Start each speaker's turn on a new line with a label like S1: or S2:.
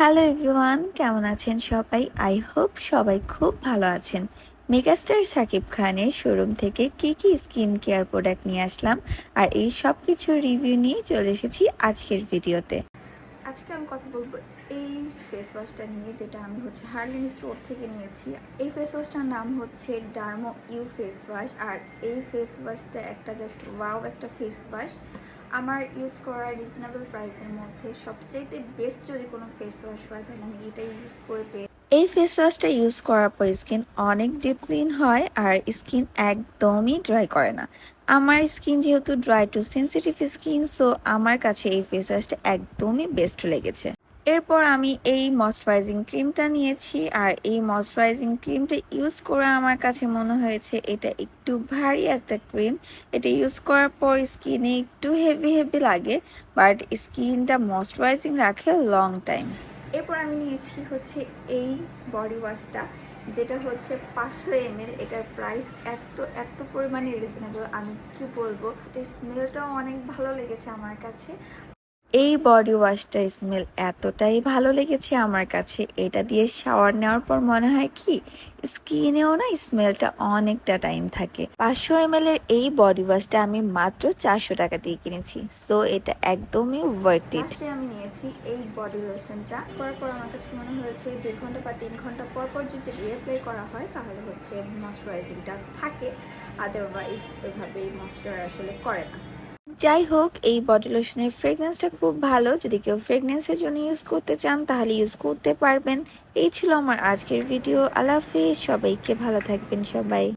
S1: Hello everyone কেমন আছেন সবাই? আই হোপ সবাই খুব ভালো আছেন। মেগাস্টার শাকিব খানের শোরুম থেকে কি কি স্কিন কেয়ার প্রোডাক্ট নিয়ে আসলাম আর এই সব কিছুর রিভিউ নিয়ে চলে এসেছি আজকের ভিডিওতে আজকে আমি কথা বলব এই ফেস ওয়াশটা নিয়ে, যেটা আমি হচ্ছে হার্লিন স্টোর থেকে নিয়েছি। এই ফেস ওয়াশটার নাম হচ্ছে ডার্মো ইউ ফেস ওয়াশ আর এই ফেস ওয়াশটা একটা জাস্ট ওয়াও একটা ফেস ওয়াশ আমার ইউজ করা রিজনেবল প্রাইসের মধ্যে সবচাইতে বেস্ট যদি কোনো ফেস ওয়াশ হয়, তাহলে আমি এটাই ইউজ করে পেয়ে এই ফেস ওয়াশটা ইউজ করার পর স্কিন অনেক ডিপ ক্লিন হয় আর স্কিন একদমই ড্রাই করে না। আমার স্কিন যেহেতু dry to sensitive skin so আমার কাছে এই ফেস ওয়াশটা একদমই বেস্ট লেগেছে। এরপর আমি এই ময়শ্চারাইজিং ক্রিমটা নিয়েছি, আর এই ময়শ্চারাইজিং ক্রিমটা ইউজ করে আমার কাছে মনে হয়েছে এটা একটু ভারী একটা ক্রিম এটা ইউজ করার পর স্কিনে একটু হেভি হেভি লাগে বাট স্কিনটা ময়শ্চারাইজিং রাখে লং টাইম এরপর আমি নিয়েছি হচ্ছে এই বডি ওয়াশটা যেটা হচ্ছে পাঁচশো এমএল এটার প্রাইস এত এত পরিমাণে রিজনেবল আমি কি বলব? এটা স্মেলটাও অনেক ভালো লেগেছে আমার কাছে। এই বডি ওয়াশটার স্মেল এতটাই ভালো লেগেছে আমার কাছে। এটা দিয়ে শাওয়ার নেওয়ার পর মনে হয় কি স্কিনেও না স্মেলটা অনেকটা টাইম থাকে। পাঁচশো এম এর এই বডি ওয়াশটা আমি মাত্র চারশো টাকা দিয়ে কিনেছি। সো এটা একদমই ওয়ার্থ ইট আমি নিয়েছি এই বডি লোশনটা করার পর আমার কাছে মনে হয়েছে দুই ঘণ্টা বা তিন ঘণ্টা পর পর যদি রিঅ্যাপ্লাই করা হয়, তাহলে হচ্ছে ময়শ্চারাইজিংটা থাকে। আদারওয়াইজ এভাবেই ময়শ্চার আসলে করে না। যাই হোক এই বডি লোশনের ফ্রেগনেন্সটা খুব ভালো। যদি কেউ ফ্রেগনেন্সের জন্য ইউজ করতে চান, তাহলে ইউজ করতে পারবেন। এই ছিল আমার আজকের ভিডিও আল্লাহ হাফিজ। সবাইকে ভালো থাকবেন সবাই।